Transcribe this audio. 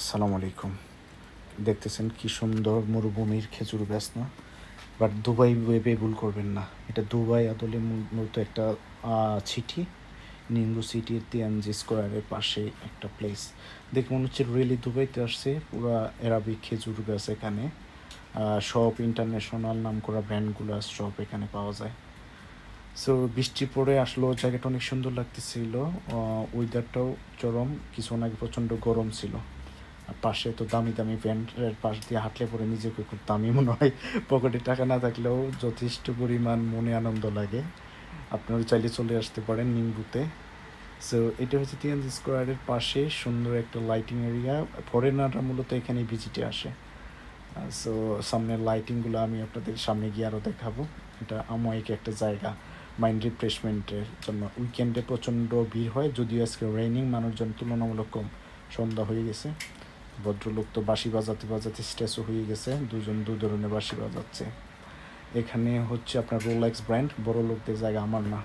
সালাম আলাইকুম। দেখতেছেন কি সুন্দর মরুভূমির খেজুর গাছ না? বাট দুবাই ওয়েবে ভুল করবেন না। এটা দুবাই আদলে মূল- মূলত একটা সিটি নিঙ্গু সিটির তিয়ানজি স্কোয়ারের পাশে একটা প্লেস দেখে মনে হচ্ছে রিয়েলি দুবাইতে আসছে, পুরো অ্যারাবিক খেজুর গাছ এখানে। সব ইন্টারন্যাশনাল নাম করা ব্র্যান্ডগুলো সব এখানে পাওয়া যায়। সো বৃষ্টি পড়ে আসলো, জায়গাটা অনেক সুন্দর লাগতেছিল। ওয়েদারটাও চরম কিছুক্ষণ আগে প্রচণ্ড গরম ছিল। পাশে তো দামি দামি ব্যান্ডের পাশ দিয়ে হাঁটলে পরে নিজেকে খুব দামি মনে হয়। পকেটে টাকা না থাকলেও যথেষ্ট পরিমাণ মনে আনন্দ লাগে। আপনারা চাইলে চলে আসতে পারেন নিম্বুতে। সো এটা হচ্ছে তিয়ান স্কোয়ারের পাশে সুন্দর একটা লাইটিং এরিয়া ফরেনাররা মূলত এখানে ভিজিটে আসে। সো সামনের লাইটিংগুলো আমি আপনাদের সামনে গিয়ে আরও দেখাবো। এটা আমায়িক একটা জায়গা। মাইন্ড রিফ্রেশমেন্টের জন্য। উইকেন্ডে প্রচণ্ড ভিড় হয়, যদিও আজকে রেইনিং মানুষজন তুলনামূলক কম। সন্ধ্যা হয়ে গেছে। ভদ্রলোক তো বাঁশি বাজাতে বাজাতে স্ট্রেসও হয়ে গেছে, দুজন দু ধরনের বাঁশি বাজাচ্ছে। এখানে হচ্ছে আপনার রোলেক্স ব্র্যান্ড বড় লোকদের জায়গা আমার না।